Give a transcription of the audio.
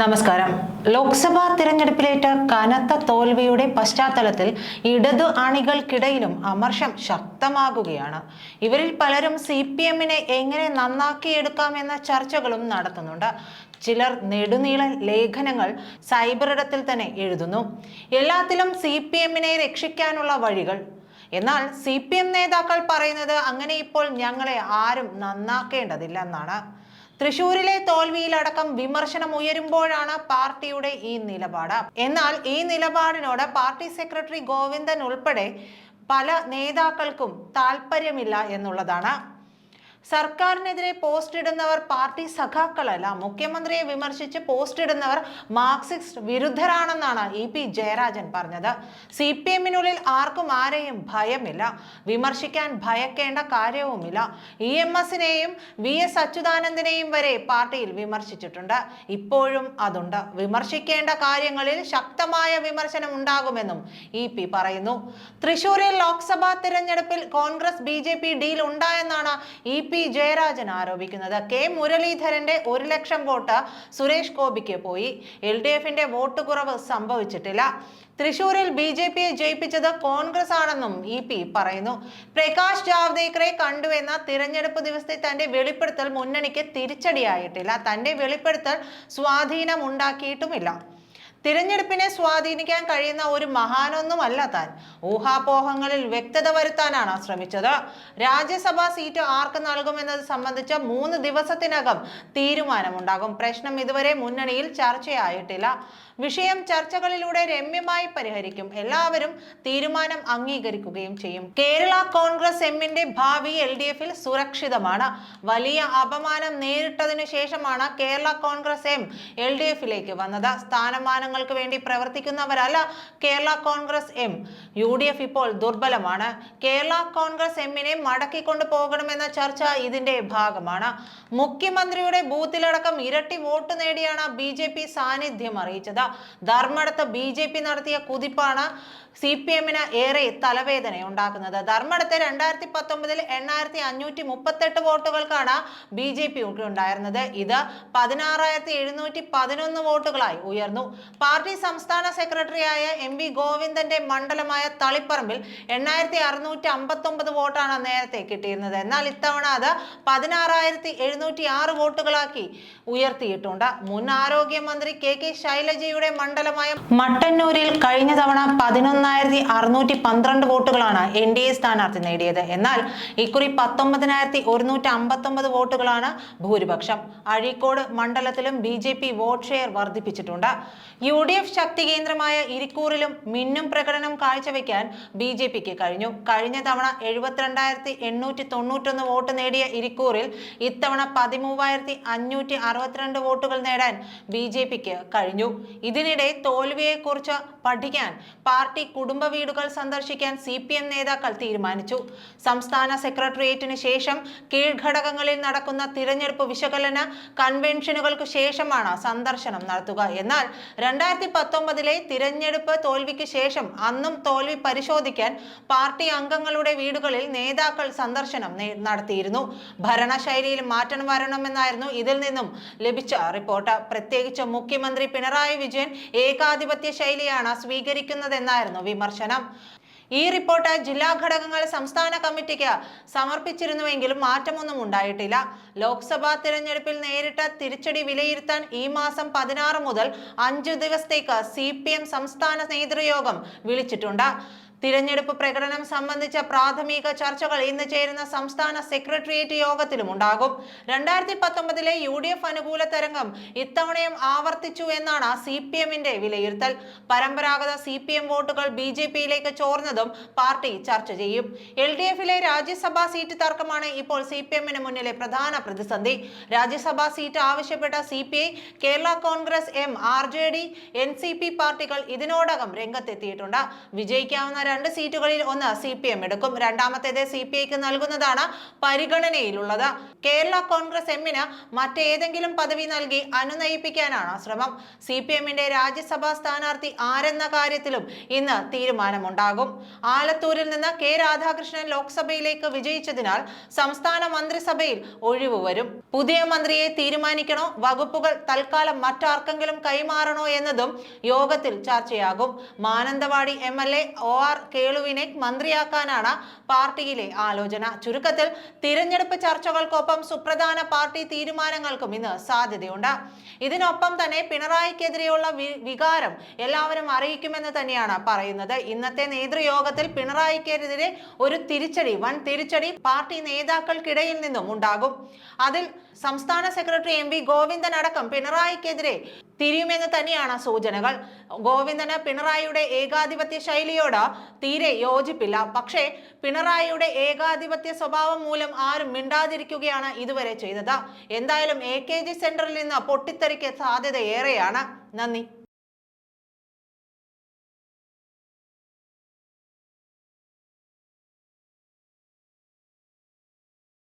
നമസ്കാരം. ലോക്സഭാ തിരഞ്ഞെടുപ്പിലേറ്റ കനത്ത തോൽവിയുടെ പശ്ചാത്തലത്തിൽ ഇടതു അണികൾക്കിടയിലും അമർഷം ശക്തമാകുകയാണ്. ഇവരിൽ പലരും സി പി എമ്മിനെ എങ്ങനെ നന്നാക്കിയെടുക്കാമെന്ന ചർച്ചകളും നടത്തുന്നുണ്ട്. ചിലർ നെടുനീള ലേഖനങ്ങൾ സൈബർ ഇടത്തിൽ തന്നെ എഴുതുന്നു. എല്ലാത്തിലും സി പി എമ്മിനെ രക്ഷിക്കാനുള്ള വഴികൾ. എന്നാൽ സി പി എം നേതാക്കൾ പറയുന്നത് അങ്ങനെ ഇപ്പോൾ ഞങ്ങളെ ആരും നന്നാക്കേണ്ടതില്ല എന്നാണ് തൃശൂരിലെ തോൽവിയിലടക്കം വിമർശനം ഉയരുമ്പോഴാണ് പാർട്ടിയുടെ ഈ നിലപാട്. എന്നാൽ ഈ നിലപാടിനോട് പാർട്ടി സെക്രട്ടറി ഗോവിന്ദൻ ഉൾപ്പെടെ പല നേതാക്കൾക്കും താല്പര്യമില്ല എന്നുള്ളതാണ് സർക്കാരിനെതിരെ പോസ്റ്റ് ഇടുന്നവർ പാർട്ടി സഖാക്കളല്ല. മുഖ്യമന്ത്രിയെ വിമർശിച്ച് പോസ്റ്റ് ഇടുന്നവർ മാർക്സിസ്റ്റ് വിരുദ്ധരാണെന്നാണ് ഇ പി ജയരാജൻ പറഞ്ഞത്. സി പി എമ്മിനുള്ളിൽ ആർക്കും ആരെയും ഭയമില്ല. വിമർശിക്കാൻ ഭയക്കേണ്ട കാര്യവുമില്ല. ഇ എം എസിനെയും വി എസ് അച്യുതാനന്ദനെയും വരെ പാർട്ടിയിൽ വിമർശിച്ചിട്ടുണ്ട്. ഇപ്പോഴും അതുണ്ട്. വിമർശിക്കേണ്ട കാര്യങ്ങളിൽ ശക്തമായ വിമർശനം ഉണ്ടാകുമെന്നും ഇ പി പറയുന്നു. തൃശൂരിൽ ലോക്സഭാ തിരഞ്ഞെടുപ്പിൽ Congress B J P deal ഉണ്ടായെന്നാണ് E Jayarajan ആരോപിക്കുന്നത്. കെ മുരളീധരന്റെ ഒരു ലക്ഷം വോട്ട് സുരേഷ് ഗോപിക്ക് പോയി. എൽ ഡി എഫിന്റെ വോട്ട് കുറവ് സംഭവിച്ചിട്ടില്ല. തൃശൂരിൽ ബി ജെ പിയെ ജയിപ്പിച്ചത് കോൺഗ്രസ് ആണെന്നും ഇ പി പറയുന്നു. പ്രകാശ് ജാവ്ദേക്കറെ കണ്ടുവെന്ന തിരഞ്ഞെടുപ്പ് ദിവസത്തെ തന്റെ വെളിപ്പെടുത്തൽ മുന്നണിക്ക് തിരിച്ചടിയായിട്ടില്ല. തന്റെ വെളിപ്പെടുത്തൽ സ്വാധീനം ഉണ്ടാക്കിയിട്ടുമില്ല തിരഞ്ഞെടുപ്പിനെ സ്വാധീനിക്കാൻ കഴിയുന്ന ഒരു മഹാനൊന്നുമല്ല താൻ. ഊഹാപോഹങ്ങളിൽ വ്യക്തത വരുത്താനാണ് ശ്രമിച്ചത്. രാജ്യസഭാ സീറ്റ് ആർക്ക് നൽകുമെന്നത് സംബന്ധിച്ച് മൂന്ന് ദിവസത്തിനകം തീരുമാനമുണ്ടാകും. പ്രശ്നം ഇതുവരെ മുന്നണിയിൽ ചർച്ചയായിട്ടില്ല. വിഷയം ചർച്ചകളിലൂടെ രമ്യമായി പരിഹരിക്കും. എല്ലാവരും തീരുമാനം അംഗീകരിക്കുകയും ചെയ്യും. കേരള കോൺഗ്രസ് എമ്മിന്റെ ഭാവി എൽ ഡി എഫിൽ സുരക്ഷിതമാണ്. വലിയ അപമാനം നേരിട്ടതിനു ശേഷമാണ് Kerala Congress M L D എഫിലേക്ക് വന്നത്. സ്ഥാനമാനങ്ങൾക്ക് വേണ്ടി പ്രവർത്തിക്കുന്നവരല്ല Kerala Congress M. U D F ഇപ്പോൾ ദുർബലമാണ്. കേരള കോൺഗ്രസ് എമ്മിനെ മടക്കിക്കൊണ്ടു പോകണമെന്ന ചർച്ച ഇതിന്റെ ഭാഗമാണ്. മുഖ്യമന്ത്രിയുടെ ബൂത്തിലടക്കം ഇരട്ടി വോട്ട് നേടിയാണ് ബി ജെ പി സാന്നിധ്യം അറിയിച്ചത്. ധർമ്മടത്ത് ബി ജെ പി നടത്തിയ കുതിപ്പാണ് സി പി എമ്മിന് ഏറെ തലവേദന ഉണ്ടാക്കുന്നത് ധർമ്മടത്ത് രണ്ടായിരത്തി പത്തൊമ്പതിൽ എണ്ണായിരത്തി അഞ്ഞൂറ്റി മുപ്പത്തെട്ട് വോട്ടുകൾക്കാണ് ബി ജെ പി ഉണ്ടായിരുന്നത് ഇത് പതിനാറായിരത്തി എഴുന്നൂറ്റി പതിനൊന്ന് വോട്ടുകളായി ഉയർന്നു. പാർട്ടി സംസ്ഥാന സെക്രട്ടറിയായ എം വി ഗോവിന്ദന്റെ മണ്ഡലമായ തളിപ്പറമ്പിൽ എണ്ണായിരത്തി അറുന്നൂറ്റി അമ്പത്തൊമ്പത് വോട്ടാണ് നേരത്തെ കിട്ടിയിരുന്നത്. എന്നാൽ ഇത്തവണ അത് പതിനാറായിരത്തി എഴുന്നൂറ്റി ആറ് വോട്ടുകളാക്കി ഉയർത്തിയിട്ടുണ്ട്. മുൻ ആരോഗ്യമന്ത്രി കെ കെ ശൈലജയുടെ മണ്ഡലമായ മട്ടന്നൂരിൽ കഴിഞ്ഞ തവണ പതിനൊന്നായിരത്തി അറുന്നൂറ്റി പന്ത്രണ്ട് വോട്ടുകളാണ് എൻ ഡി എ സ്ഥാനാർത്ഥി നേടിയത്. എന്നാൽ ഇക്കുറി പത്തൊമ്പതിനായിരത്തി ഒരുന്നൂറ്റി അമ്പത്തൊമ്പത് വോട്ടുകളാണ് ഭൂരിപക്ഷം. അഴീക്കോട് മണ്ഡലത്തിലും B J P vote share വർദ്ധിപ്പിച്ചിട്ടുണ്ട്. യു ഡി എഫ് ശക്തി കേന്ദ്രമായ ഇരിക്കൂറിലും മിന്നും പ്രകടനം കാഴ്ചവെക്കാൻ ബി ജെ പിക്ക് കഴിഞ്ഞു. കഴിഞ്ഞ തവണ എഴുപത്തിരണ്ടായിരത്തി എണ്ണൂറ്റി തൊണ്ണൂറ്റൊന്ന് വോട്ട് നേടിയ ഇരിക്കൂറിൽ ഇത്തവണ പതിമൂവായിരത്തി അഞ്ഞൂറ്റി അറുപത്തിരണ്ട് വോട്ടുകൾ നേടാൻ ബി ജെ പിക്ക് കഴിഞ്ഞു. ഇതിനിടെ തോൽവിയെക്കുറിച്ച് പഠിക്കാൻ പാർട്ടി കുടുംബ വീടുകൾ സന്ദർശിക്കാൻ സി പി എം നേതാക്കൾ തീരുമാനിച്ചു. സംസ്ഥാന സെക്രട്ടേറിയറ്റിന് ശേഷം കീഴ്ഘടകങ്ങളിൽ നടക്കുന്ന തിരഞ്ഞെടുപ്പ് വിശകലന കൺവെൻഷനുകൾക്ക് ശേഷമാണ് സന്ദർശനം നടത്തുക. എന്നാൽ രണ്ടായിരത്തി പത്തൊമ്പതിലെ തിരഞ്ഞെടുപ്പ് തോൽവിക്ക് ശേഷം അന്നും തോൽവി പരിശോധിക്കാൻ പാർട്ടി അംഗങ്ങളുടെ വീടുകളിൽ നേതാക്കൾ സന്ദർശനം നടത്തിയിരുന്നു. ഭരണശൈലിയിൽ മാറ്റം വരണമെന്നായിരുന്നു ഇതിൽ നിന്നും ലഭിച്ച റിപ്പോർട്ട്. പ്രത്യേകിച്ച് മുഖ്യമന്ത്രി പിണറായി വിജയൻ ഏകാധിപത്യ ശൈലിയാണ് സ്വീകരിക്കുന്നതെന്നായിരുന്നു വിമർശനം. ഈ റിപ്പോർട്ട് ജില്ലാ ഘടകങ്ങൾ സംസ്ഥാന കമ്മിറ്റിക്ക് സമർപ്പിച്ചിരുന്നുവെങ്കിലും മാറ്റമൊന്നും ഉണ്ടായിട്ടില്ല. ലോക്സഭാ തിരഞ്ഞെടുപ്പിൽ നേരിട്ട തിരിച്ചടി വിലയിരുത്താൻ ഈ മാസം പതിനാറ് മുതൽ അഞ്ചു ദിവസത്തേക്ക് സി സംസ്ഥാന നേതൃയോഗം വിളിച്ചിട്ടുണ്ട്. തിരഞ്ഞെടുപ്പ് പ്രകടനം സംബന്ധിച്ച പ്രാഥമിക ചർച്ചകൾ ഇന്ന് ചേരുന്ന സംസ്ഥാന സെക്രട്ടേറിയറ്റ് യോഗത്തിലും ഉണ്ടാകും. രണ്ടായിരത്തി പത്തൊമ്പതിലെ യു ഡി എഫ് അനുകൂല തരംഗം ഇത്തവണയും ആവർത്തിച്ചു എന്നാണ് സി പി എമ്മിന്റെ വിലയിരുത്തൽ. പരമ്പരാഗത സി പി എം വോട്ടുകൾ ബി ജെ പിയിലേക്ക് ചോർന്നതും പാർട്ടി ചർച്ച ചെയ്യും. എൽ ഡി എഫിലെ രാജ്യസഭാ സീറ്റ് തർക്കമാണ് ഇപ്പോൾ സി പി എമ്മിന് മുന്നിലെ പ്രധാന പ്രതിസന്ധി. രാജ്യസഭാ സീറ്റ് ആവശ്യപ്പെട്ട C P I Kerala Congress M R J D N C P പാർട്ടികൾ ഇതിനോടകം രംഗത്തെത്തിയിട്ടുണ്ട്. വിജയിക്കാവുന്ന രണ്ട് സീറ്റുകളിൽ ഒന്ന് സി പി എം എടുക്കും. രണ്ടാമത്തേത് സി പി ഐക്ക് നൽകുന്നതാണ് പരിഗണനയിലുള്ളത്. കേരള കോൺഗ്രസ് എമ്മിന് മറ്റേതെങ്കിലും പദവി നൽകി അനുനയിപ്പിക്കാനാണ് ശ്രമം. സി പി എമ്മിന്റെ രാജ്യസഭാ സ്ഥാനാർത്ഥി ആരെന്ന കാര്യത്തിലും ഇന്ന് തീരുമാനമുണ്ടാകും. ആലത്തൂരിൽ നിന്ന് കെ രാധാകൃഷ്ണൻ ലോക്സഭയിലേക്ക് വിജയിച്ചതിനാൽ സംസ്ഥാന മന്ത്രിസഭയിൽ ഒഴിവ് വരും. പുതിയ മന്ത്രിയെ തീരുമാനിക്കണോ? വകുപ്പുകൾ തൽക്കാലം മറ്റാർക്കെങ്കിലും കൈമാറണോ എന്നതും യോഗത്തിൽ ചർച്ചയാകും. Mananthavady M L A O R കേളുവിനെ മന്ത്രിയാക്കാനാണ് പാർട്ടിയിലെ ആലോചന. ചുരുക്കത്തിൽ തിരഞ്ഞെടുപ്പ് ചർച്ചകൾക്കൊപ്പം സുപ്രധാന പാർട്ടി തീരുമാനങ്ങൾക്കും ഇന്ന് സാധ്യതയുണ്ട്. ഇതിനൊപ്പം തന്നെ പിണറായിക്കെതിരെയുള്ള വികാരം എല്ലാവരും അറിയിക്കുമെന്ന് തന്നെയാണ് പറയുന്നത്. ഇന്നത്തെ നേതൃയോഗത്തിൽ പിണറായിക്കെതിരെ ഒരു തിരിച്ചടി വൻ തിരിച്ചടി പാർട്ടി നേതാക്കൾക്കിടയിൽ നിന്നും ഉണ്ടാകും. അതിൽ സംസ്ഥാന സെക്രട്ടറി എം വി ഗോവിന്ദൻ അടക്കം പിണറായിക്കെതിരെ തിരിയുമെന്ന് തന്നെയാണ് സൂചനകൾ. ഗോവിന്ദന് പിണറായിയുടെ ഏകാധിപത്യ ശൈലിയോട് തീരെ യോജിപ്പില്ല. പക്ഷേ പിണറായിയുടെ ഏകാധിപത്യ സ്വഭാവം മൂലം ആരും മിണ്ടാതിരിക്കുകയാണ് ഇതുവരെ ചെയ്തത്. എന്തായാലും എ കെ ജി സെന്ററിൽ നിന്ന് പൊട്ടിത്തെറിക്ക് സാധ്യത ഏറെയാണ്. നന്ദി.